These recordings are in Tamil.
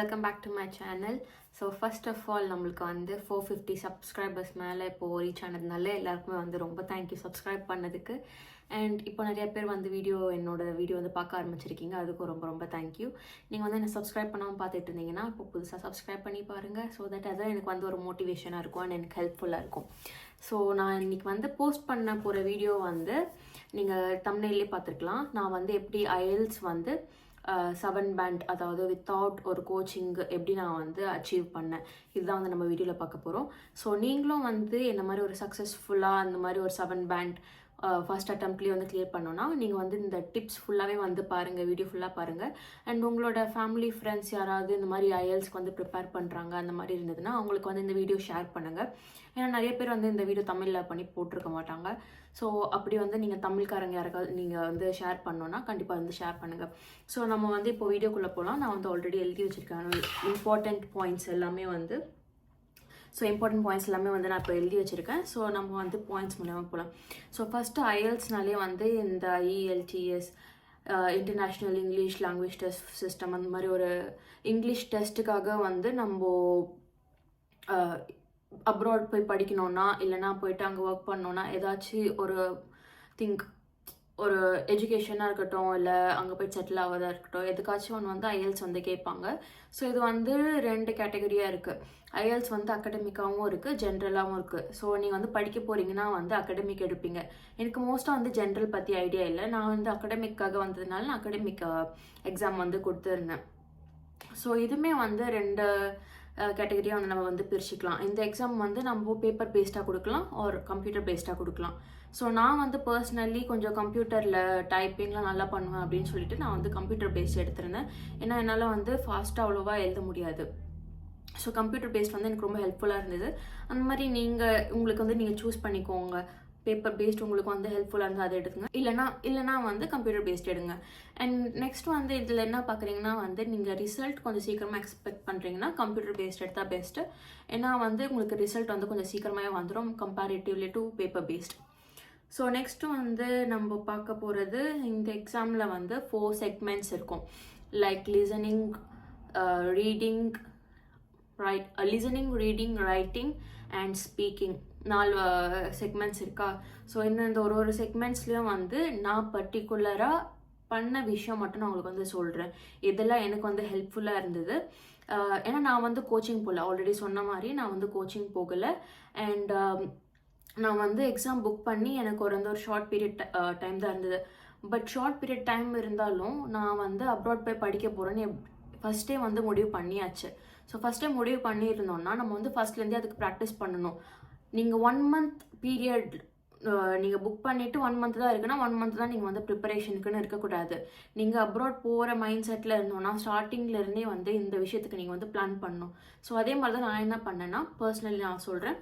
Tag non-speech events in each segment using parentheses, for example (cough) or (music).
Welcome back to my channel so first of all நம்மளுக்கு வந்து ஃபோர் ஃபிஃப்டி சப்ஸ்கிரைபர்ஸ் மேலே இப்போது ரீச் ஆனதுனால எல்லாருக்குமே வந்து ரொம்ப தேங்க்யூ சப்ஸ்கிரைப் பண்ணதுக்கு. அண்ட் இப்போ நிறைய பேர் வந்து வீடியோ என்னோட வீடியோ வந்து பார்க்க ஆரம்பிச்சிருக்கீங்க. அதுக்கும் ரொம்ப ரொம்ப தேங்க்யூ நீங்கள் வந்து என்ன சப்ஸ்கிரைப் பண்ணாமல் பார்த்துட்டு இருந்தீங்கன்னா இப்போ புதுசாக சப்ஸ்கிரைப் பண்ணி பாருங்கள் ஸோ தட் அதான் எனக்கு வந்து ஒரு மோட்டிவேஷனாக இருக்கும் அண்ட் எனக்கு ஹெல்ப்ஃபுல்லாக இருக்கும். ஸோ நான் இன்னைக்கு வந்து போஸ்ட் பண்ண போகிற வீடியோ வந்து நீங்கள் தமிழ்லேயே பார்த்துருக்கலாம். நான் வந்து எப்படி ஐஎல்ஸ் வந்து செவன் பேண்ட் அதாவது வித்தவுட் ஒரு கோச்சிங் எப்படி நான் வந்து அச்சீவ் பண்ணேன். இதுதான் வந்து நம்ம வீடியோவில் பார்க்க போகிறோம் ஸோ நீங்களும் வந்து என்ன மாதிரி ஒரு சக்ஸஸ்ஃபுல்லாக அந்த மாதிரி ஒரு செவன் பேண்ட் ஃபர்ஸ்ட் அட்டம்ப்ட்லேயே வந்து கிளியர் பண்ணோன்னா நீங்கள் வந்து இந்த டிப்ஸ் ஃபுல்லாகவே வந்து பாருங்கள் வீடியோ ஃபுல்லாக பாருங்கள் அண்ட் உங்களோட ஃபேமிலி ஃப்ரெண்ட்ஸ் யாராவது இந்த மாதிரி ஐஎல்ஸ்க்கு வந்து ப்ரிப்பேர் பண்ணுறாங்க அந்த மாதிரி இருந்ததுன்னா அவங்களுக்கு வந்து இந்த வீடியோ ஷேர் பண்ணுங்கள் ஏன்னா நிறைய பேர் வந்து இந்த வீடியோ தமிழில் பண்ணி போட்டிருக்க மாட்டாங்க. ஸோ அப்படி வந்து நீங்கள் தமிழ்காரங்க யாருக்காவது நீங்கள் வந்து ஷேர் பண்ணோன்னா கண்டிப்பாக வந்து ஷேர் பண்ணுங்கள் ஸோ நம்ம வந்து இப்போ வீடியோக்குள்ளே போகலாம் நான் வந்து ஆல்ரெடி எழுதி வச்சுருக்கேன். இம்பார்ட்டண்ட் பாயிண்ட்ஸ் எல்லாமே வந்து ஸோ இம்பார்ட்டன்ட் பாயிண்ட்ஸ் எல்லாமே வந்து நான் இப்போ எழுதி வச்சுருக்கேன். ஸோ நம்ம வந்து பாயிண்ட்ஸ் மூலமாக போகலாம் ஸோ ஃபஸ்ட்டு ஐஎல்ஸ்னாலே வந்து இந்த IELTS international English language test system அந்த மாதிரி ஒரு இங்கிலீஷ் டெஸ்ட்டுக்காக வந்து நம்ம அப்ராட் போய் படிக்கணும்னா இல்லைனா போயிட்டு அங்கே ஒர்க் பண்ணோன்னா ஏதாச்சும் ஒரு திங்க் ஒரு எஜுகேஷனாக இருக்கட்டும் இல்லை அங்கே போய் செட்டில் ஆகிறதா இருக்கட்டும் எதுக்காச்சும் ஒன்று வந்து ஐஎல்ஸ் வந்து கேட்பாங்க. ஸோ இது வந்து ரெண்டு கேட்டகரியாக இருக்குது ஐஎல்ஸ் வந்து அகடமிக்காகவும் இருக்குது ஜென்ரலாகவும் இருக்குது ஸோ நீங்கள் வந்து படிக்க போகிறீங்கன்னா வந்து அகடமிக் எடுப்பீங்க. எனக்கு மோஸ்ட்டாக வந்து ஜென்ரல் பற்றி ஐடியா இல்லை. நான் வந்து அகடமிக்காக வந்ததுனால நான் அகடமிக் எக்ஸாம் uh, வந்து கொடுத்துருந்தேன். ஸோ இதுவுமே வந்து ரெண்டு கேட்டகரியாக வந்து நம்ம வந்து பிரிச்சுக்கலாம். இந்த எக்ஸாம் வந்து நம்ம பேப்பர் பேஸ்டாக கொடுக்கலாம் ஒரு கம்ப்யூட்டர் பேஸ்டாக கொடுக்கலாம். ஸோ நான் வந்து பர்சனலி கொஞ்சம் கம்ப்யூட்டரில் டைப்பிங்லாம் நல்லா பண்ணுவேன் அப்படின்னு சொல்லிட்டு நான் வந்து கம்ப்யூட்டர் பேஸ்ட் எடுத்திருந்தேன். ஏன்னா என்னால் வந்து ஃபாஸ்ட்டாக அவ்வளோவா எழுத முடியாது. ஸோ கம்ப்யூட்டர் பேஸ்ட் வந்து எனக்கு ரொம்ப ஹெல்ப்ஃபுல்லாக இருந்தது. அந்த மாதிரி நீங்கள் உங்களுக்கு வந்து நீங்கள் சூஸ் பண்ணிக்கோங்க. பேப்பர் பேஸ்ட் உங்களுக்கு வந்து ஹெல்ப்ஃபுல்லாக இருந்தால் அதை எடுத்துங்க. இல்லைனா இல்லைனா வந்து கம்ப்யூட்டர் பேஸ்ட் எடுங்க. அண்ட் நெக்ஸ்ட் வந்து இதில் என்ன பார்க்குறீங்கன்னா வந்து நீங்கள் ரிசல்ட் கொஞ்சம் சீக்கிரமாக எக்ஸ்பெக்ட் பண்ணுறீங்கன்னா கம்ப்யூட்டர் பேஸ்ட் எடுத்தால் பெஸ்ட்டு ஏன்னா வந்து உங்களுக்கு ரிசல்ட் வந்து கொஞ்சம் சீக்கிரமாகவே வந்துடும் comparatively to paper based so next வந்து நம்ம பார்க்க போகிறது இந்த எக்ஸாமில் வந்து ஃபோர் செக்மெண்ட்ஸ் இருக்கும். Like listening reading write listening reading writing and speaking நாலு செக்மெண்ட்ஸ் இருக்கா? ஸோ இந்த இந்த ஒரு ஒரு செக்மெண்ட்ஸ்லேயும் வந்து நான் பர்டிகுலராக பண்ண விஷயம் மட்டும் நான் உங்களுக்கு வந்து சொல்கிறேன் இதெல்லாம் எனக்கு வந்து ஹெல்ப்ஃபுல்லாக இருந்தது. ஏன்னா நான் வந்து கோச்சிங் போகல ஆல்ரெடி சொன்ன மாதிரி நான் வந்து கோச்சிங் போகலை. அண்ட் நான் வந்து எக்ஸாம் புக் பண்ணி எனக்கு ஒரு வந்து ஒரு ஷார்ட் பீரியட் டைம் தான் இருந்தது. பட் ஷார்ட் பீரியட் டைம் இருந்தாலும் நான் வந்து அப்ராட் போய் படிக்க போகிறேன்னு ஃபஸ்ட்டே வந்து முடிவு பண்ணியாச்சு. ஸோ ஃபஸ்ட்டே முடிவு பண்ணியிருந்தோம்னா நம்ம வந்து ஃபஸ்ட்லேருந்தே அதுக்கு ப்ராக்டிஸ் பண்ணணும். நீங்கள் ஒன் மந்த் பீரியட் நீங்கள் புக் பண்ணிவிட்டு ஒன் மந்த் தான் இருக்குன்னா ஒன் மந்த் தான் நீங்கள் வந்து ப்ரிப்பரேஷனுக்குன்னு இருக்கக்கூடாது. நீங்கள் அப்ராட் போகிற மைண்ட் செட்டில் இருந்தோன்னா ஸ்டார்டிங்லேருந்தே வந்து இந்த விஷயத்துக்கு நீங்கள் வந்து பிளான் பண்ணணும். ஸோ அதே மாதிரி தான் நான் என்ன பண்ணேன்னா பர்சனலி நான் சொல்கிறேன்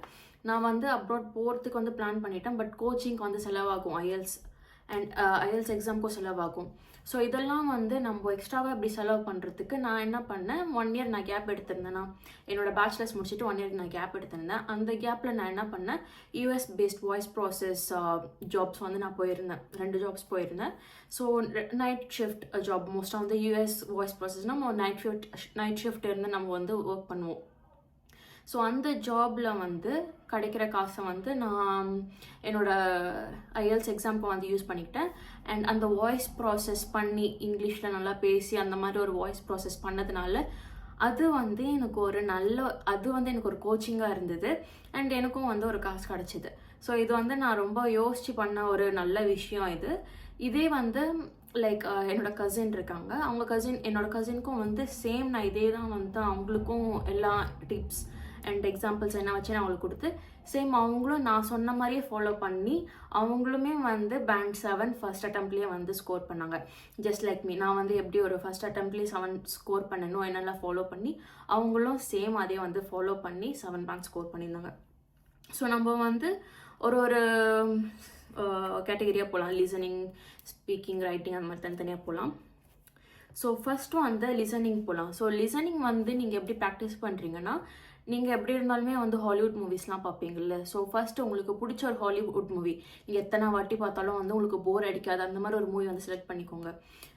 நான் வந்து அப்ராட் போகிறதுக்கு வந்து பிளான் பண்ணிட்டேன் பட் கோச்சிங்க்கு வந்து செலவாகும் ஐஎல்ஸ் அண்ட் ஐஎல்ஸ் எக்ஸாமுக்கும் செலவாகும். ஸோ இதெல்லாம் வந்து நம்ம எக்ஸ்ட்ராவாக இப்படி செலவு பண்ணுறதுக்கு நான் என்ன பண்ணேன்? ஒன் இயர் நான் கேப் எடுத்திருந்தேன்னா என்னோட பேச்சுலர்ஸ் முடிச்சுட்டு ஒன் இயர் நான் கேப் எடுத்திருந்தேன். அந்த கேப்பில் நான் என்ன பண்ணேன்? US based voice process jobs வந்து நான் போயிருந்தேன். ரெண்டு ஜாப்ஸ் போயிருந்தேன். ஸோ நைட் ஷிஃப்ட் ஜாப் மோஸ்ட்டாக வந்து யூஎஸ் வாய்ஸ் ப்ராசஸ் நம்ம நைட் ஷிஃப்ட் நைட் ஷிஃப்ட் இருந்து நம்ம வந்து ஒர்க் பண்ணுவோம். ஸோ அந்த ஜாபில் வந்து கிடைக்கிற காசை வந்து நான் என்னோடய ஐஎல்ஸ் எக்ஸாம்க்கு வந்து யூஸ் பண்ணிக்கிட்டேன். அண்ட் அந்த வாய்ஸ் ப்ராசஸ் பண்ணி இங்கிலீஷில் நல்லா பேசி அந்த மாதிரி ஒரு வாய்ஸ் ப்ராசஸ் பண்ணதுனால அது வந்து எனக்கு ஒரு நல்ல அது வந்து எனக்கு ஒரு கோச்சிங்காக இருந்தது. அண்ட் எனக்கும் வந்து ஒரு காசு கிடச்சிது. ஸோ இது வந்து நான் ரொம்ப யோசித்து பண்ண ஒரு நல்ல விஷயம் இது. இதே வந்து லைக் என்னோட கசின் இருக்காங்க. அவங்க கசின் என்னோட கசினுக்கும் வந்து சேம் நான் இதே தான் வந்து அவங்களுக்கும் எல்லா டிப்ஸ் அண்ட் எக்ஸாம்பிள்ஸ் என்ன வச்சு நான் அவங்களுக்கு கொடுத்து சேம் அவங்களும் நான் சொன்ன மாதிரியே ஃபாலோ பண்ணி அவங்களுமே வந்து பேண்ட் செவன் ஃபர்ஸ்ட் அட்டம்ப்ட்லேயே வந்து ஸ்கோர் பண்ணாங்க. ஜஸ்ட் லைக் மீ நான் வந்து எப்படி ஒரு ஃபர்ஸ்ட் அட்டம்ப்ட்லேயே செவன் ஸ்கோர் பண்ணணும் என்னெல்லாம் ஃபாலோ பண்ணி அவங்களும் சேம் அதே வந்து ஃபாலோ பண்ணி செவன் பேங்க் ஸ்கோர் பண்ணியிருந்தாங்க. ஸோ நம்ம வந்து ஒரு ஒரு கேட்டகரியாக போகலாம் லிசனிங் ஸ்பீக்கிங் ரைட்டிங் அந்த மாதிரி தனித்தனியாக போகலாம் ஸோ ஃபஸ்ட்டு வந்து லிசனிங் போகலாம் ஸோ லிசனிங் வந்து நீங்கள் எப்படி ப்ராக்டிஸ் பண்ணுறீங்கன்னா நீங்கள் எப்படி இருந்தாலுமே வந்து ஹாலிவுட் மூவிஸ்லாம் பார்ப்பீங்கல்ல ஸோ ஃபஸ்ட்டு உங்களுக்கு பிடிச்ச ஒரு ஹாலிவுட் மூவி நீங்கள் எத்தனை வாட்டி பார்த்தாலும் வந்து உங்களுக்கு போர் அடிக்காது. அந்த மாதிரி ஒரு மூவி வந்து செலக்ட் பண்ணிக்கோங்க.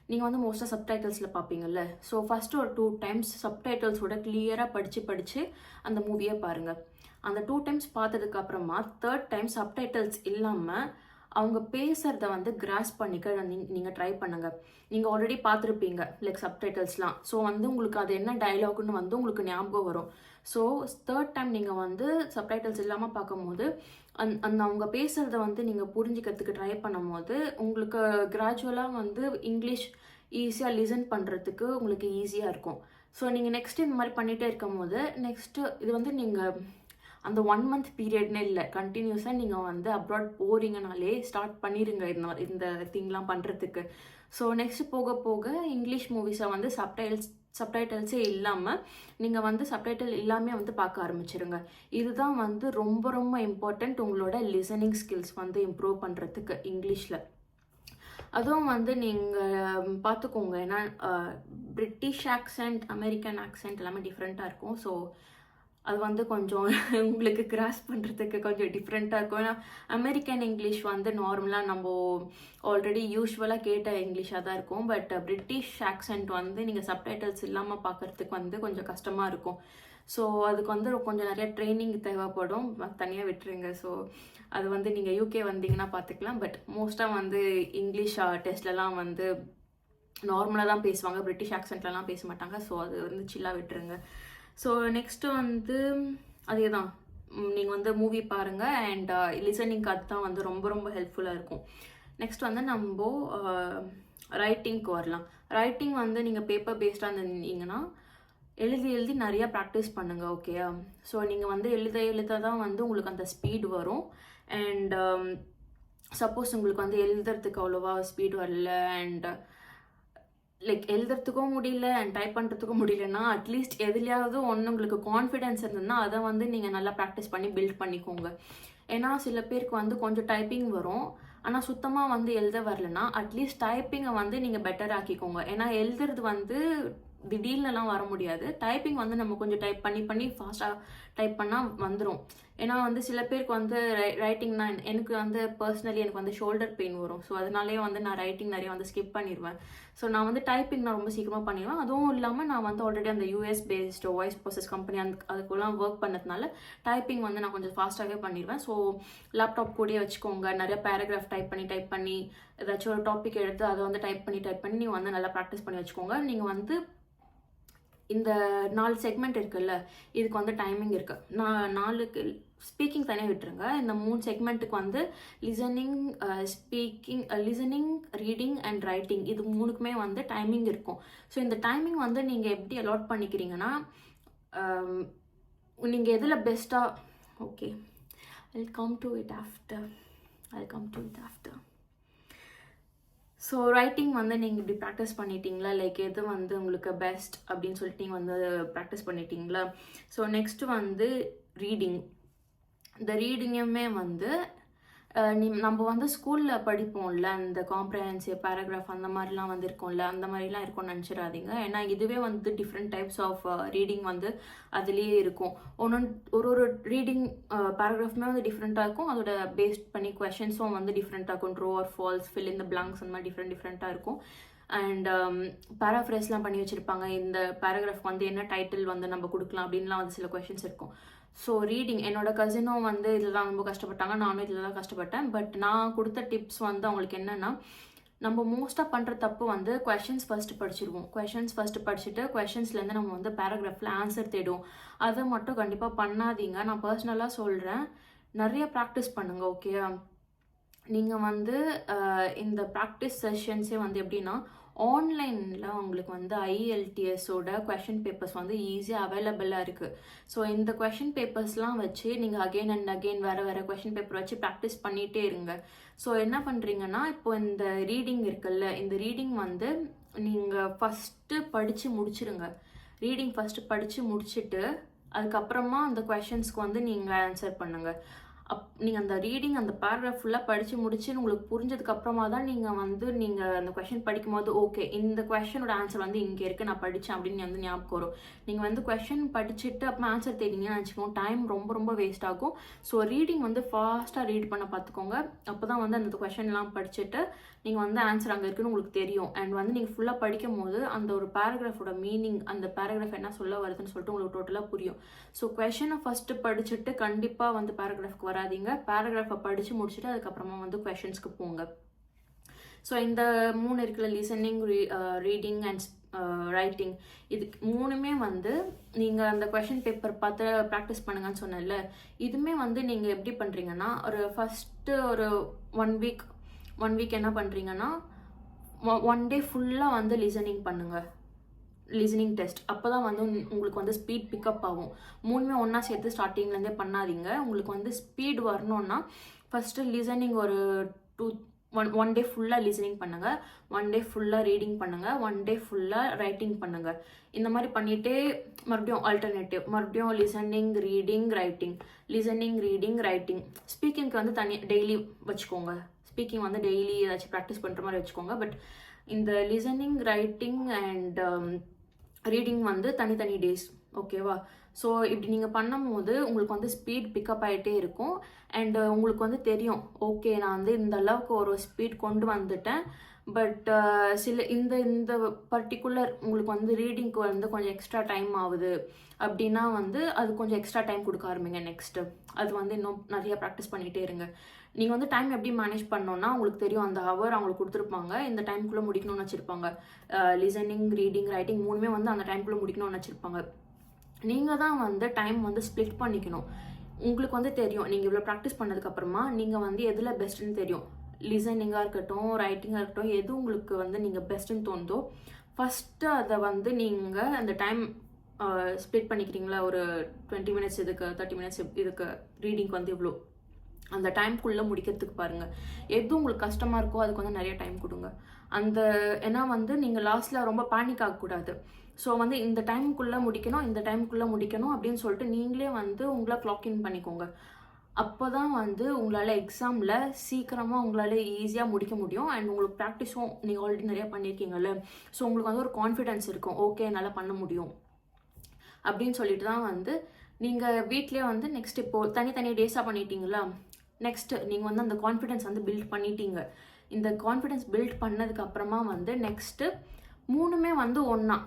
நீங்கள் வந்து மோஸ்ட்டாக சப்டைட்டில்ஸில் பார்ப்பீங்கல்ல ஸோ ஃபஸ்ட்டு ஒரு டூ டைம்ஸ் சப்டைட்டில்ஸோட கிளியராக படித்து படித்து அந்த மூவியை பாருங்கள் அந்த டூ டைம்ஸ் பார்த்ததுக்கப்புறமா தேர்ட் டைம் சப்டைட்டில்ஸ் இல்லாமல் அவங்க பேசுகிறத வந்து கிராஸ் பண்ணிக்க நீங்கள் ட்ரை பண்ணுங்கள் நீங்கள் ஆல்ரெடி பார்த்துருப்பீங்க லைக் சப்டைட்டில்ஸ்லாம் ஸோ வந்து உங்களுக்கு அது என்ன டைலாக்னு வந்து உங்களுக்கு ஞாபகம் வரும். ஸோ தேர்ட் டைம் நீங்கள் வந்து சப்டைட்டில்ஸ் இல்லாமல் பார்க்கும்போது அந் அந்த அவங்க பேசுகிறத வந்து நீங்கள் புரிஞ்சுக்கிறதுக்கு ட்ரை பண்ணும்போது உங்களுக்கு கிராஜுவலாக வந்து இங்கிலீஷ் ஈஸியாக லிசன் பண்ணுறதுக்கு உங்களுக்கு ஈஸியாக இருக்கும். ஸோ நீங்கள் நெக்ஸ்ட் இந்த மாதிரி பண்ணிகிட்டே இருக்கும் போது நெக்ஸ்ட்டு இது வந்து நீங்கள் அந்த ஒன் மந்த் பீரியட்னே இல்லை. கண்டினியூஸாக நீங்கள் வந்து அப்ராட் போகிறீங்கனாலே ஸ்டார்ட் பண்ணிடுங்க இந்த இந்த திங்லாம் பண்ணுறதுக்கு ஸோ நெக்ஸ்ட் போக போக இங்கிலீஷ் மூவிஸை வந்து சப்டைல்ஸ் சப்டைட்டில்ஸே இல்லாமல் நீங்கள் வந்து சப்டைட்டில் இல்லாமல் வந்து பார்க்க ஆரம்பிச்சிருங்க. இதுதான் வந்து ரொம்ப ரொம்ப இம்பார்ட்டண்ட் உங்களோட லிசனிங் ஸ்கில்ஸ் வந்து இம்ப்ரூவ் பண்ணுறதுக்கு இங்கிலீஷில் அதுவும் வந்து நீங்கள் பார்த்துக்கோங்க. ஏன்னா பிரிட்டிஷ் ஆக்சென்ட் அமெரிக்கன் ஆக்சென்ட் எல்லாமே டிஃப்ரெண்ட்டாக இருக்கும். ஸோ அது வந்து கொஞ்சம் (laughs) உங்களுக்கு கிராஸ் பண்ணுறதுக்கு கொஞ்சம் டிஃப்ரெண்ட்டாக இருக்கும். ஏன்னா அமெரிக்கன் இங்கிலீஷ் வந்து நார்மலாக நம்ம ஆல்ரெடி யூஸ்வலாக கேட்ட இங்கிலீஷாக தான் இருக்கும். பட் பிரிட்டிஷ் ஆக்சென்ட் வந்து நீங்கள் சப்டைட்டில்ஸ் இல்லாமல் பார்க்குறதுக்கு வந்து கொஞ்சம் கஷ்டமாக இருக்கும். ஸோ அதுக்கு வந்து கொஞ்சம் நிறைய ட்ரைனிங் தேவைப்படும். தனியாக விட்டுருங்க. ஸோ அது வந்து நீங்கள் யூகே வந்தீங்கன்னா பார்த்துக்கலாம் பட் மோஸ்ட்டாக வந்து இங்கிலீஷ் டெஸ்ட்லலாம் வந்து நார்மலாக தான் பேசுவாங்க. பிரிட்டிஷ் ஆக்சென்ட்லலாம் பேச மாட்டாங்க. ஸோ அது வந்து சில்லாக விட்டுருங்க. ஸோ நெக்ஸ்ட்டு வந்து அதே தான் நீங்கள் வந்து மூவி பாருங்கள் அண்ட் லிசனிங்க்கு அதுதான் வந்து ரொம்ப ரொம்ப ஹெல்ப்ஃபுல்லாக இருக்கும். நெக்ஸ்ட் வந்து நம்ம uh, ரைட்டிங்க்கு வரலாம். ரைட்டிங் வந்து நீங்கள் பேப்பர் பேஸ்டாக இருந்தீங்கன்னா எழுதி எழுதி நிறையா ப்ராக்டிஸ் பண்ணுங்கள் ஓகேயா ஸோ நீங்கள் வந்து எழுத எழுத தான் வந்து உங்களுக்கு அந்த ஸ்பீட் வரும். அண்ட் சப்போஸ் um, உங்களுக்கு வந்து எழுதுறதுக்கு அவ்வளோவா ஸ்பீட் வரல அண்ட் லைக் எழுதுறதுக்கும் முடியல அண்ட் டைப் பண்ணுறதுக்கும் முடியலன்னா அட்லீஸ்ட் எதுலையாவது ஒன்று உங்களுக்கு கான்ஃபிடென்ஸ் இருந்ததுன்னா அதை வந்து நீங்கள் நல்லா ப்ராக்டிஸ் பண்ணி பில்ட் பண்ணிக்கோங்க. ஏன்னா சில பேருக்கு வந்து கொஞ்சம் டைப்பிங் வரும். ஆனால் சுத்தமாக வந்து எழுத வரலன்னா அட்லீஸ்ட் டைப்பிங்கை வந்து நீங்கள் பெட்டர் ஆக்கிக்கோங்க. ஏன்னா எழுதுறது வந்து திடீர்னுலாம் வர முடியாது. டைப்பிங் வந்து நம்ம கொஞ்சம் டைப் பண்ணி பண்ணி ஃபாஸ்ட்டாக டைப் பண்ணால் வந்துடும் ஏன்னா வந்து சில பேருக்கு வந்து ரை ரைட்டிங்னா எனக்கு வந்து பர்சனலி எனக்கு வந்து ஷோல்டர் பெயின் வரும். ஸோ அதனாலேயே வந்து நான் ரைட்டிங் நிறைய வந்து ஸ்கிப் பண்ணிடுவேன் ஸோ நான் வந்து டைப்பிங் நான் ரொம்ப சீக்கிரமாக பண்ணிடுவேன் அதுவும் இல்லாமல் நான் வந்து ஆல்ரெடி அந்த US based voice process company அந்த அதுக்குலாம் ஒர்க் பண்ணதுனால டைப்பிங் வந்து நான் கொஞ்சம் ஃபாஸ்ட்டாகவே பண்ணிடுவேன் ஸோ லேப்டாப் கூடயே வச்சுக்கோங்க. நிறைய பேராகிராஃப் டைப் பண்ணி டைப் பண்ணி ஏதாச்சும் ஒரு டாபிக் எடுத்து அதை வந்து டைப் பண்ணி டைப் பண்ணி நீங்கள் வந்து நல்லா ப்ராக்டிஸ் பண்ணி வச்சுக்கோங்க. நீங்கள் வந்து இந்த நாலு செக்மெண்ட் இருக்குல்ல இதுக்கு வந்து டைமிங் இருக்கு. நான் நாலுக்கு ஸ்பீக்கிங் தனியாக விட்டுருங்க. இந்த மூணு செக்மெண்ட்டுக்கு வந்து listening speaking listening reading and writing இது மூணுக்குமே வந்து டைமிங் இருக்கும். ஸோ இந்த டைமிங் வந்து நீங்கள் எப்படி அலாட் பண்ணிக்கிறீங்கன்னா நீங்கள் எதில் பெஸ்ட்டாக okay I come to it after I come to it after so writing வந்து நீங்கள் இப்படி ப்ராக்டிஸ் பண்ணிட்டீங்களா? லைக் எது வந்து உங்களுக்கு பெஸ்ட் அப்படின்னு சொல்லிட்டு நீங்கள் வந்து ப்ராக்டிஸ் பண்ணிட்டீங்களா? ஸோ நெக்ஸ்ட்டு வந்து ரீடிங் இந்த ரீடிங்குமே வந்து நீ நம்ம வந்து ஸ்கூலில் படிப்போம்ல இந்த காம்ப்ரஹென்சிவ் பேராகிராஃப் அந்த மாதிரிலாம் வந்து இருக்கும்ல அந்த மாதிரிலாம் இருக்கும்னு நினச்சிடாதீங்க. ஏன்னா இதுவே வந்து டிஃப்ரெண்ட் டைப்ஸ் ஆஃப் ரீடிங் வந்து அதுலேயே இருக்கும். ஒன்று ஒரு ஒரு ரீடிங் பேராகிராஃப்மே வந்து டிஃப்ரெண்ட்டாக இருக்கும். அதோட பேஸ்ட் பண்ணி கொஷின்ஸும் வந்து டிஃப்ரெண்ட்டாக இருக்கும். ட்ரோ ஆர் ஃபால்ஸ் ஃபில் இந்த பிளாங்க்ஸ் அந்த மாதிரி டிஃப்ரெண்ட் டிஃப்ரெண்ட்டாக இருக்கும். அண்ட் பேராஃப்ரேஸ்லாம் பண்ணி வச்சுருப்பாங்க. இந்த பேராகிராஃப் வந்து என்ன டைட்டில் வந்து நம்ம கொடுக்கலாம் அப்படின்லாம் வந்து சில கொஷின்ஸ் இருக்கும். ஸோ ரீடிங் என்னோட கசினும் வந்து இதில் தான் ரொம்ப கஷ்டப்பட்டாங்க. நானும் இதில் தான் கஷ்டப்பட்டேன். பட் நான் கொடுத்த டிப்ஸ் வந்து அவங்களுக்கு என்னென்னா நம்ம மோஸ்ட்டாக பண்ணுற தப்பு வந்து கொஷின்ஸ் ஃபஸ்ட்டு படிச்சிருவோம். கொஷின்ஸ் ஃபஸ்ட்டு படிச்சுட்டு கொஷின்ஸ்லேருந்து நம்ம வந்து பேராகிராஃபில் ஆன்சர் தேடுவோம். அதை மட்டும் கண்டிப்பாக பண்ணாதீங்க. நான் பர்சனலாக சொல்கிறேன் நிறைய ப்ராக்டிஸ் பண்ணுங்கள் ஓகே நீங்கள் வந்து இந்த ப்ராக்டிஸ் செஷன்ஸே வந்து எப்படின்னா ஆன்லைனில் உங்களுக்கு வந்து ஐஎல்டிஎஸோட கொஷின் பேப்பர்ஸ் வந்து ஈஸியாக அவைலபிளாக இருக்குது ஸோ இந்த கொஷின் பேப்பர்ஸ்லாம் வச்சு நீங்கள் அகெயின் அண்ட் அகெயின் வேறு வேறு கொஷின் பேப்பர் வச்சு ப்ராக்டிஸ் பண்ணிகிட்டே இருங்க. ஸோ என்ன பண்ணுறீங்கன்னா இப்போ இந்த ரீடிங் இருக்குல்ல இந்த ரீடிங் வந்து நீங்கள் ஃபஸ்ட்டு படித்து முடிச்சிருங்க. ரீடிங் ஃபஸ்ட்டு படித்து முடிச்சுட்டு அதுக்கப்புறமா அந்த கொஷின்ஸ்க்கு வந்து நீங்கள் ஆன்சர் பண்ணுங்கள் அப் நீங்கள் அந்த ரீடிங் அந்த பேராகிராஃப் ஃபுல்லாக படித்து முடிச்சு உங்களுக்கு புரிஞ்சதுக்கு அப்புறமா தான் நீங்கள் வந்து நீங்கள் அந்த கொஷின் படிக்கும்போது ஓகே இந்த கொஷனோட ஆன்சர் வந்து இங்கே இருக்குது நான் படித்தேன் அப்படின்னு வந்து ஞாபகம் வரும். நீங்கள் வந்து கொஷின் படிச்சுட்டு அப்போ ஆன்சர் தேடிங்கன்னு வச்சுக்கோங்க டைம் ரொம்ப ரொம்ப வேஸ்ட் ஆகும். ஸோ ரீடிங் வந்து ஃபாஸ்ட்டாக ரீட் பண்ண பார்த்துக்கோங்க. அப்போ தான் வந்து அந்த கொஷின்லாம் படிச்சுட்டு நீங்கள் வந்து ஆன்சர் அங்கே இருக்குன்னு உங்களுக்கு தெரியும். அண்ட் வந்து நீங்கள் ஃபுல்லாக படிக்கும் போது அந்த ஒரு பேராகிராஃபோட மீனிங் அந்த பேராகிராஃப் என்ன சொல்ல வருதுன்னு சொல்லிட்டு உங்களுக்கு டோட்டலாக புரியும். ஸோ கொஷனை ஃபஸ்ட்டு படிச்சுட்டு கண்டிப்பாக வந்து பேராகிராஃப்க்கு வராதீங்க. பேராகிராஃபை படித்து முடிச்சுட்டு அதுக்கப்புறமா வந்து கொஷின்ஸ்க்கு போங்க. ஸோ இந்த மூணு இருக்கிற லிசனிங் ரீடிங் அண்ட் ரைட்டிங் இது மூணுமே வந்து நீங்கள் அந்த கொஷின் பேப்பர் பார்த்து ப்ராக்டிஸ் பண்ணுங்கன்னு சொன்னேன்ல. இதுவுமே வந்து நீங்கள் எப்படி பண்ணுறீங்கன்னா ஒரு ஃபஸ்ட்டு ஒரு ஒன் வீக் ஒன் வீக் என்ன பண்ணுறீங்கன்னா ஒன் டே ஃபுல்லாக வந்து லிசனிங் பண்ணுங்கள் லிசனிங் டெஸ்ட் அப்போ தான் வந்து உங்களுக்கு வந்து ஸ்பீட் பிக்கப் ஆகும். மூணுமே ஒன்றா சேர்த்து ஸ்டார்டிங்லேருந்தே பண்ணாதீங்க. உங்களுக்கு வந்து ஸ்பீட் வரணும்னா ஃபஸ்ட்டு லிசனிங் ஒரு டூ ஒன் ஒன் டே ஃபுல்லாக லிசனிங் பண்ணுங்கள் ஒன் டே ஃபுல்லாக ரீடிங் பண்ணுங்கள் ஒன் டே ஃபுல்லாக ரைட்டிங் பண்ணுங்கள் இந்த மாதிரி பண்ணிகிட்டே மறுபடியும் ஆல்டர்னேட்டிவ் மறுபடியும் listening reading writing listening reading writing ஸ்பீக்கிங்க்கு வந்து தனி டெய்லி வச்சுக்கோங்க. ஸ்பீக்கிங் வந்து டெய்லி ஏதாச்சும் ப்ராக்டிஸ் பண்ணுற மாதிரி வச்சுக்கோங்க. பட் இந்த லிசனிங் ரைட்டிங் அண்ட் ரீடிங் வந்து தனித்தனி டேஸ் ஓகேவா ஸோ இப்படி நீங்கள் பண்ணும்போது உங்களுக்கு வந்து ஸ்பீட் பிக்கப் ஆகிட்டே இருக்கும். அண்ட் உங்களுக்கு வந்து தெரியும் ஓகே நான் வந்து இந்த அளவுக்கு ஒரு ஸ்பீட் கொண்டு வந்துட்டேன். பட் uh, சில இந்த இந்த பர்டிகுலர் உங்களுக்கு வந்து ரீடிங்க்கு வந்து கொஞ்சம் எக்ஸ்ட்ரா டைம் ஆகுது. அப்படின்னா வந்து அது கொஞ்சம் எக்ஸ்ட்ரா டைம் கொடுக்க ஆரம்பிங்க நெக்ஸ்ட்டு அது வந்து இன்னும் நிறையா ப்ராக்டிஸ் பண்ணிகிட்டே இருங்க. நீங்கள் வந்து டைம் எப்படி மேனேஜ் பண்ணோன்னா உங்களுக்கு தெரியும் அந்த ஹவர் அவங்களுக்கு கொடுத்துருப்பாங்க. இந்த டைம்குள்ளே முடிக்கணும்னு வச்சுருப்பாங்க. லிசனிங் ரீடிங் ரைட்டிங் மூணுமே வந்து அந்த டைம்குள்ளே முடிக்கணும்னு வச்சுருப்பாங்க. நீங்கள் தான் வந்து டைம் வந்து ஸ்ப்ளிட் பண்ணிக்கணும். உங்களுக்கு வந்து தெரியும். நீங்கள் இவ்வளோ ப்ராக்டிஸ் பண்ணதுக்கப்புறமா நீங்கள் வந்து எதில் பெஸ்ட்டுன்னு தெரியும். லிசனிங்காக இருக்கட்டும் ரைட்டிங்காக இருக்கட்டும் எது உங்களுக்கு வந்து நீங்கள் பெஸ்ட்டுன்னு தோணுதோ ஃபஸ்ட்டு அதை வந்து நீங்கள் அந்த டைம் ஸ்ப்ளிட் பண்ணிக்கிறீங்களா? ஒரு டுவெண்ட்டி மினிட்ஸ் இதுக்கு தேர்ட்டி மினிட்ஸ் இதுக்கு ரீடிங்க்கு வந்து இவ்வளோ அந்த டைம்குள்ளே முடிக்கிறதுக்கு பாருங்கள் எது உங்களுக்கு கஷ்டமாக இருக்கோ அதுக்கு வந்து நிறைய டைம் கொடுங்க. அந்த ஏன்னா வந்து நீங்கள் லாஸ்ட்டில் ரொம்ப பேனிக் ஆகக்கூடாது. ஸோ வந்து இந்த டைமுக்குள்ளே முடிக்கணும் இந்த டைமுக்குள்ளே முடிக்கணும் அப்படின்னு சொல்லிட்டு நீங்களே வந்து உங்களை clock இன் பண்ணிக்கோங்க. அப்போ தான் வந்து உங்களால் எக்ஸாமில் சீக்கிரமாக உங்களால் ஈஸியாக முடிக்க முடியும். அண்ட் உங்களுக்கு ப்ராக்டிஸும் நீங்கள் ஆல்ரெடி நிறையா பண்ணியிருக்கீங்கல்ல ஸோ உங்களுக்கு வந்து ஒரு கான்ஃபிடென்ஸ் இருக்கும். ஓகே என்னால் பண்ண முடியும். அப்படின்னு சொல்லிட்டு தான் வந்து நீங்கள் வீட்லேயே வந்து நெக்ஸ்ட் இப்போது தனித்தனி டேஸாக பண்ணிட்டீங்களா நெக்ஸ்ட்டு நீங்கள் வந்து அந்த கான்ஃபிடென்ஸ் வந்து பில்ட் பண்ணிட்டீங்க. இந்த கான்ஃபிடென்ஸ் பில்ட் பண்ணதுக்கப்புறமா வந்து நெக்ஸ்ட்டு மூணுமே வந்து ஒன்றா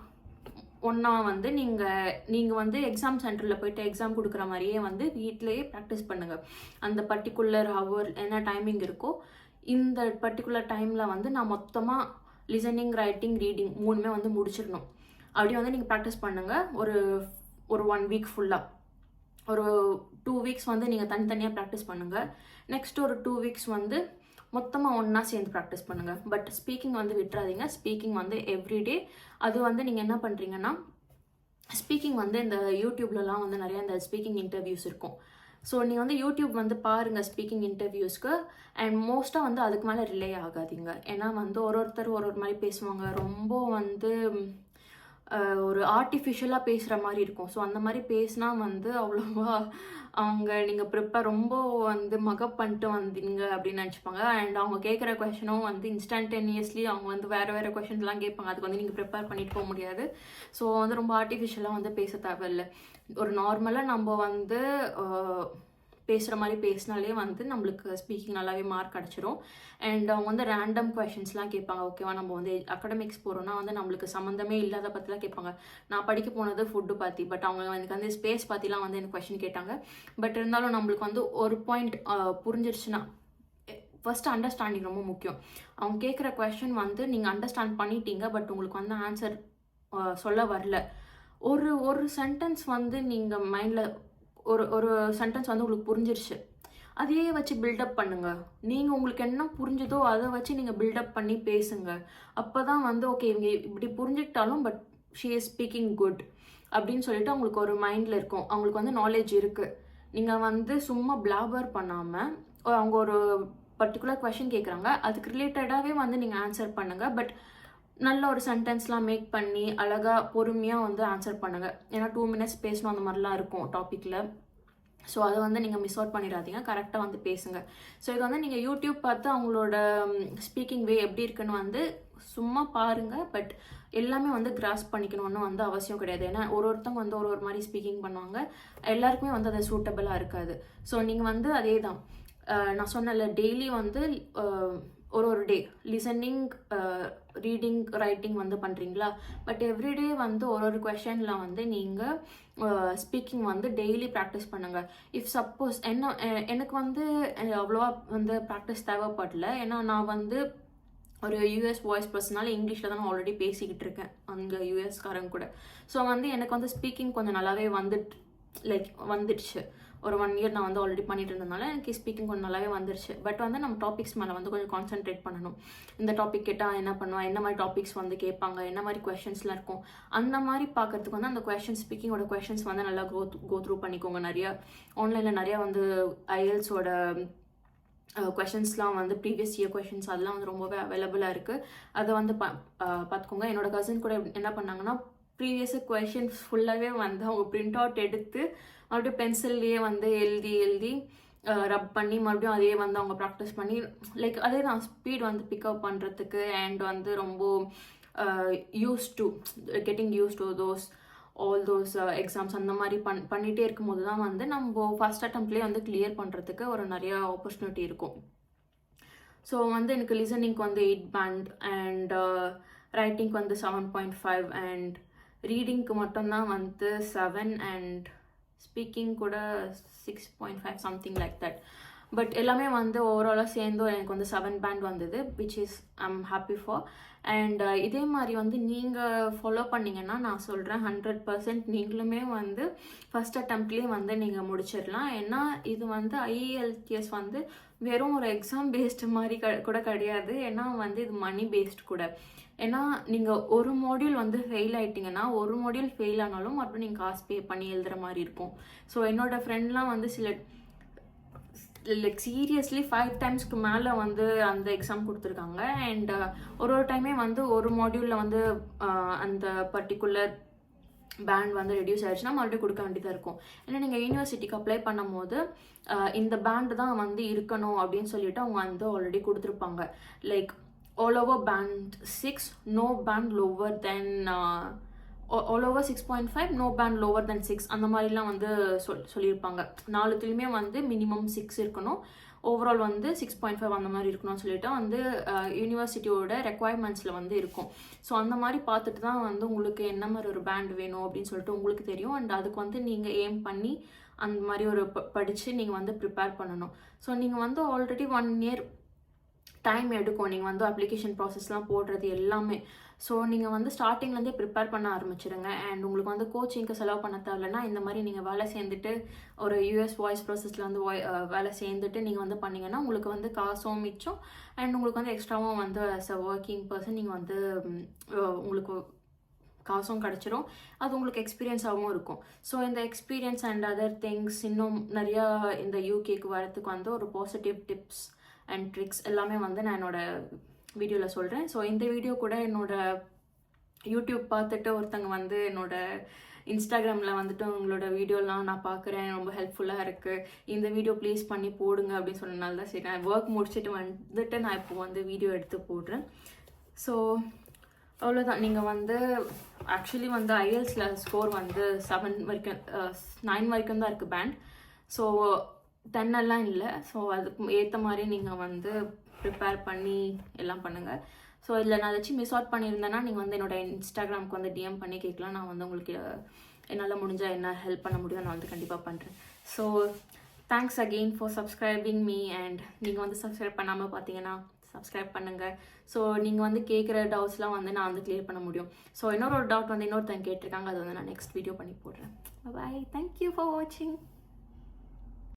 ஒன்றா வந்து நீங்கள் நீங்கள் வந்து எக்ஸாம் சென்டரில் போயிட்டு எக்ஸாம் கொடுக்குற மாதிரியே வந்து வீட்டிலேயே ப்ராக்டிஸ் பண்ணுங்கள் அந்த பர்டிகுலர் ஹவர் என்ன டைமிங் இருக்கோ இந்த பர்டிகுலர் டைமில் வந்து நான் மொத்தமாக லிசனிங் ரைட்டிங் ரீடிங் மூணுமே வந்து முடிச்சிடணும். அப்படியே வந்து நீங்கள் ப்ராக்டிஸ் பண்ணுங்கள் ஒரு ஒரு ஒன் வீக் ஃபுல்லாக ஒரு டூ வீக்ஸ் வந்து நீங்கள் தனித்தனியாக ப்ராக்டிஸ் பண்ணுங்கள் நெக்ஸ்ட் ஒரு டூ வீக்ஸ் வந்து மொத்தமாக ஒன்றா சேர்ந்து ப்ராக்டிஸ் பண்ணுங்கள் பட் ஸ்பீக்கிங் வந்து விட்டுறாதீங்க. ஸ்பீக்கிங் வந்து எவ்ரிடே அது வந்து நீங்கள் என்ன பண்ணுறீங்கன்னா ஸ்பீக்கிங் வந்து இந்த யூடியூப்லலாம் வந்து நிறையா இந்த ஸ்பீக்கிங் இன்டர்வியூஸ் இருக்கும். ஸோ நீங்கள் வந்து யூடியூப் வந்து பாருங்கள் ஸ்பீக்கிங் இன்டர்வியூஸ்க்கு அண்ட் மோஸ்ட்டாக வந்து அதுக்கு மேலே ரிலே ஆகாதீங்க. ஏன்னா வந்து ஒரு ஒருத்தர் ஒரு ஒரு மாதிரி பேசுவாங்க. ரொம்ப வந்து ஒரு ஆர்டிஃபிஷியலாக பேசுகிற மாதிரி இருக்கும். ஸோ அந்த மாதிரி பேசினா வந்து அவ்வளோவா அவங்க நீங்கள் ப்ரிப்பேர் ரொம்ப வந்து மகப் பண்ணிட்டு வந்தீங்க அப்படின்னு நினச்சிப்பாங்க. அண்ட் அவங்க கேட்குற கொஷனும் வந்து இன்ஸ்டன்டேனியஸ்லி அவங்க வந்து வேறு வேறு கொஷின்ஸ்லாம் கேட்பாங்க. அதுக்கு வந்து நீங்கள் ப்ரிப்பேர் பண்ணிட்டு போக முடியாது. ஸோ வந்து ரொம்ப ஆர்டிஃபிஷியலாக வந்து பேச தேவையில்ல. ஒரு நார்மலாக நம்ம வந்து பேசுகிற மாதிரி பேசினாலே வந்து நம்மளுக்கு ஸ்பீக்கிங் நல்லாவே மார்க் கிடச்சிரும் அண்ட் அவங்க வந்து ரேண்டம் கொஷின்ஸ்லாம் கேட்பாங்க. ஓகேவா நம்ம வந்து அகடமிக்ஸ் போகிறோம்னா வந்து நம்மளுக்கு சம்மந்தமே இல்லாத பற்றிலாம் கேட்பாங்க. நான் படிக்க போனது ஃபுட்டு பற்றி பட் அவங்க எனக்கு வந்து ஸ்பேஸ் பற்றிலாம் வந்து எனக்கு கொஷின் கேட்டாங்க. பட் இருந்தாலும் நம்மளுக்கு வந்து ஒரு பாயிண்ட் புரிஞ்சிருச்சுன்னா ஃபஸ்ட்டு அண்டர்ஸ்டாண்டிங் ரொம்ப முக்கியம். அவங்க கேட்குற கொஷின் வந்து நீங்கள் அண்டர்ஸ்டாண்ட் பண்ணிட்டீங்க பட் உங்களுக்கு வந்து ஆன்சர் சொல்ல வரல. ஒரு ஒரு சென்டென்ஸ் வந்து நீங்கள் மைண்டில் ஒரு ஒரு சென்டென்ஸ் வந்து உங்களுக்கு புரிஞ்சிருச்சு. அதையே வச்சு பில்டப் பண்ணுங்க. நீங்கள் உங்களுக்கு என்ன புரிஞ்சுதோ அதை வச்சு நீங்கள் பில்டப் பண்ணி பேசுங்க. அப்போ தான் வந்து ஓகே இவங்க இப்படி புரிஞ்சுக்கிட்டாலும் but she is speaking good அப்படின்னு சொல்லிட்டு அவங்களுக்கு ஒரு மைண்டில் இருக்கும். அவங்களுக்கு வந்து நாலேஜ் இருக்குது நீங்கள் வந்து சும்மா பிளாபர் பண்ணாமல் அவங்க ஒரு பர்டிகுலர் கொஷின் கேட்குறாங்க அதுக்கு ரிலேட்டடாகவே வந்து நீங்கள் ஆன்சர் பண்ணுங்கள் பட் நல்ல ஒரு சென்டென்ஸ்லாம் மேக் பண்ணி அழகாக பொறுமையாக வந்து ஆன்சர் பண்ணுங்கள் ஏன்னா டூ மினிட்ஸ் பேசணும் அந்த மாதிரிலாம் இருக்கும் டாப்பிக்கில் ஸோ அதை வந்து நீங்கள் மிஸ் அவுட் பண்ணிடாதீங்க. கரெக்டாக வந்து பேசுங்க. ஸோ இது வந்து நீங்கள் யூடியூப் பார்த்து அவங்களோட ஸ்பீக்கிங் வே எப்படி இருக்குன்னு வந்து சும்மா பாருங்கள் பட் எல்லாமே வந்து கிராஸ் பண்ணிக்கணும்னு வந்து அவசியம் கிடையாது. ஏன்னா ஒரு ஒருத்தவங்க வந்து ஒரு ஒரு மாதிரி ஸ்பீக்கிங் பண்ணுவாங்க. எல்லாருக்குமே வந்து அது சூட்டபிளாக இருக்காது. ஸோ நீங்கள் வந்து அதே தான் நான் சொன்னல டெய்லி வந்து ஒரு ஒரு டே லிசனிங் ரீடிங் ரைட்டிங் வந்து பண்ணுறீங்களா பட் எவ்ரிடே வந்து ஒரு ஒரு கொஷனில் வந்து நீங்கள் ஸ்பீக்கிங் uh, வந்து டெய்லி ப்ராக்டிஸ் பண்ணுங்கள் இஃப் சப்போஸ் என்ன எனக்கு வந்து அவ்வளோவா வந்து ப்ராக்டிஸ் தேவைப்படல. ஏன்னா நான் வந்து ஒரு யூஎஸ் வாய்ஸ் பர்சனால இங்கிலீஷில் தான் நான் ஆல்ரெடி பேசிக்கிட்டு இருக்கேன். அங்கே யூஎஸ்காரங்க கூட. ஸோ வந்து எனக்கு வந்து ஸ்பீக்கிங் கொஞ்சம் நல்லாவே வந்துட்டு லைக் வந்துடுச்சு. ஒரு ஒன் இயர் நான் வந்து ஆல்ரெடி பண்ணிட்டு இருந்தனால எனக்கு ஸ்பீக்கிங் கொஞ்சம் நல்லாவே வந்துருச்சு. பட் வந்து நம்ம டாபிக்ஸ் மேலே வந்து கொஞ்சம் கான்சென்ட்ரேட் பண்ணணும். இந்த டாபிக் கேட்டால் என்ன பண்ணுவேன் என்ன மாதிரி டாபிக்ஸ் வந்து கேட்பாங்க? என்ன மாதிரி கொஷின்ஸ்லாம் இருக்கும்? அந்த மாதிரி பார்க்கறதுக்கு வந்து அந்த கொஷின் ஸ்பீக்கிங்கோட கொஷின்ஸ் வந்து நல்லா கோ கோ த்ரூ பண்ணிக்கோங்க நிறைய. ஆன்லைனில் நிறைய வந்து ஐஎல்ஸோட கொஷின்ஸ்லாம் வந்து ப்ரீவியஸ் இயர் கொஷின்ஸ் அதெல்லாம் வந்து ரொம்பவே அவைலபிளாக இருக்குது அதை வந்து பா பார்த்துக்கோங்க என்னோட கசின் கூட என்ன பண்ணாங்கன்னா ப்ரீவியஸ் கொஷின்ஸ் ஃபுல்லாகவே வந்து அவங்க பிரிண்ட் அவுட் எடுத்து மறுபடியும் பென்சில்லையே வந்து எழுதி எழுதி ரப் பண்ணி மறுபடியும் அதே வந்து அவங்க ப்ராக்டிஸ் பண்ணி லைக் அதே தான் ஸ்பீட் வந்து பிக்கப் பண்ணுறதுக்கு அண்ட் வந்து ரொம்ப use to getting use to those all those exams அந்த மாதிரி பண் பண்ணிகிட்டே இருக்கும்போது தான் வந்து நம்ம ஃபர்ஸ்ட் அட்டம்ப்ட்லேயே வந்து கிளியர் பண்ணுறதுக்கு ஒரு நிறைய ஆப்பர்ச்சுனிட்டி இருக்கும். ஸோ வந்து எனக்கு லிசனிங்க்கு வந்து எயிட் பேண்ட் அண்ட் ரைட்டிங்க்கு வந்து செவன் பாயிண்ட் ஃபைவ் அண்ட் ரீடிங்க்கு மட்டும்தான் வந்து செவன் அண்ட் ஸ்பீக்கிங் கூட six point five something like that but எல்லாமே வந்து ஓவராலாக சேர்ந்து எனக்கு வந்து செவன் பேண்ட் வந்தது which is I'm happy for and இதே மாதிரி வந்து நீங்கள் ஃபாலோ பண்ணிங்கன்னா நான் சொல்கிறேன் ஹண்ட்ரட் பர்சன்ட் நீங்களுமே வந்து ஃபஸ்ட் அட்டம்ப்ட்லேயே வந்து நீங்கள் முடிச்சிடலாம். ஏன்னா இது வந்து ஐஎல்டிஎஸ் வந்து வெறும் ஒரு எக்ஸாம் பேஸ்டு மாதிரி க கூட கிடையாது. ஏன்னா வந்து இது மணி பேஸ்ட் கூட. ஏன்னா நீங்கள் ஒரு மாடியூல் வந்து ஃபெயில் ஆகிட்டிங்கன்னா ஒரு மாடியூல் ஃபெயில் ஆனாலும் மறுபடியும் நீங்கள் காசு பே பண்ணி எழுதுகிற மாதிரி இருக்கும். ஸோ என்னோடய ஃப்ரெண்ட்லாம் வந்து சில லைக் சீரியஸ்லி ஃபைவ் டைம்ஸ்க்கு மேலே வந்து அந்த எக்ஸாம் கொடுத்துருக்காங்க. அண்ட் uh, ஒரு ஒரு டைமே வந்து ஒரு மாடியூலில் வந்து uh, அந்த பர்டிகுலர் பேண்ட் வந்து ரெடியூஸ் ஆயிடுச்சுன்னா மறுபடியும் கொடுக்க வேண்டியதாக இருக்கும். ஏன்னா நீங்கள் யூனிவர்சிட்டிக்கு அப்ளை பண்ணும்போது uh, இந்த பேண்ட் தான் வந்து இருக்கணும் அப்படின்னு சொல்லிட்டு அவங்க வந்து ஆல்ரெடி கொடுத்துருப்பாங்க. Like all over band six no band lower then all over six point five no band lower then six அந்த மாதிரிலாம் வந்து சொல் சொல்லியிருப்பாங்க. நாலுத்துலேயுமே வந்து மினிமம் சிக்ஸ் இருக்கணும். ஓவரால் வந்து சிக்ஸ் பாயிண்ட் ஃபைவ் அந்த மாதிரி இருக்கணும்னு சொல்லிட்டு வந்து யூனிவர்சிட்டியோட ரெக்குவயர்மெண்ட்ஸில் வந்து இருக்கும். ஸோ அந்த மாதிரி பார்த்துட்டு தான் வந்து உங்களுக்கு என்ன மாதிரி ஒரு பேண்ட் வேணும் அப்படின்னு சொல்லிட்டு உங்களுக்கு தெரியும். அண்ட் அதுக்கு வந்து நீங்கள் ஏம் பண்ணி அந்த மாதிரி ஒரு ப படித்து நீங்கள் வந்து ப்ரிப்பேர் பண்ணணும். ஸோ நீங்கள் வந்து ஆல்ரெடி ஒன் இயர் டைம் எடுக்கும். நீங்கள் வந்து அப்ளிகேஷன் ப்ராசஸ்லாம் போடுறது எல்லாமே. ஸோ நீங்கள் வந்து ஸ்டார்டிங்லேருந்தே ப்ரிப்பேர் பண்ண ஆரம்பிச்சிடுங்க அண்ட் உங்களுக்கு வந்து கோச்சிங்க்கு செலவு பண்ண தேவையில்லைன்னா இந்த மாதிரி நீங்கள் வேலை சேர்ந்துட்டு ஒரு யூஎஸ் வாய்ஸ் ப்ராசஸில் வந்து வேலை சேர்ந்துட்டு நீங்கள் வந்து பண்ணிங்கன்னா உங்களுக்கு வந்து காசும் மிச்சம். அண்ட் உங்களுக்கு வந்து எக்ஸ்ட்ராவும் வந்து ஆஸ் அ ஒர்க்கிங் பர்சன் நீங்கள் வந்து உங்களுக்கு காசும் கிடச்சிரும். அது உங்களுக்கு எக்ஸ்பீரியன்ஸாகவும் இருக்கும். ஸோ இந்த எக்ஸ்பீரியன்ஸ் அண்ட் அதர் திங்ஸ் இன்னும் நிறையா இந்த யூகேக்கு வரத்துக்கு வந்து ஒரு பாசிட்டிவ் டிப்ஸ் அண்ட் ட்ரிக்ஸ் எல்லாமே வந்து நான் என்னோடய வீடியோவில் சொல்கிறேன் ஸோ இந்த வீடியோ கூட என்னோடய யூடியூப் பார்த்துட்டு ஒருத்தங்க வந்து என்னோட இன்ஸ்டாகிராமில் வந்துட்டு உங்களோட வீடியோலாம் நான் பார்க்குறேன். ரொம்ப ஹெல்ப்ஃபுல்லாக இருக்குது இந்த வீடியோ ப்ளீஸ் பண்ணி போடுங்க அப்படின்னு சொன்னனால தான் சரி நான் ஒர்க் முடிச்சுட்டு வந்துட்டு நான் இப்போ வந்து வீடியோ எடுத்து போடுறேன். ஸோ அவ்வளோதான் நீங்கள் வந்து ஆக்சுவலி வந்து ஐஎல்ஸில் ஸ்கோர் வந்து செவன் வரைக்கும் நைன் வரைக்கும் தான் இருக்குது பேண்ட் ஸோ டென் எல்லாம் இல்லை. ஸோ அதுக்கு ஏற்ற மாதிரி நீங்கள் வந்து ப்ரிப்பேர் பண்ணி எல்லாம் பண்ணுங்கள் ஸோ இதில் நான் ஏதாச்சும் மிஸ் அவுட் பண்ணியிருந்தேன்னா நீங்கள் வந்து என்னோட இன்ஸ்டாகிராமுக்கு வந்து டிஎம் பண்ணி கேட்கலாம். நான் வந்து உங்களுக்கு என்னால் முடிஞ்சால் என்ன ஹெல்ப் பண்ண முடியும் நான் வந்து கண்டிப்பாக பண்ணுறேன் so thanks again for subscribing me and நீங்கள் வந்து சப்ஸ்கிரைப் பண்ணாமல் பார்த்தீங்கன்னா சப்ஸ்கிரைப் பண்ணுங்கள் ஸோ நீங்கள் வந்து கேட்குற டவுட்ஸ்லாம் வந்து நான் வந்து கிளியர் பண்ண முடியும். ஸோ இன்னொரு ஒரு டவுட் வந்து இன்னொருத்தங்க கேட்டிருக்காங்க அது வந்து நான் நெக்ஸ்ட் வீடியோ பண்ணி போடுறேன். பாய் தேங்க்யூ ஃபார் வாட்சிங்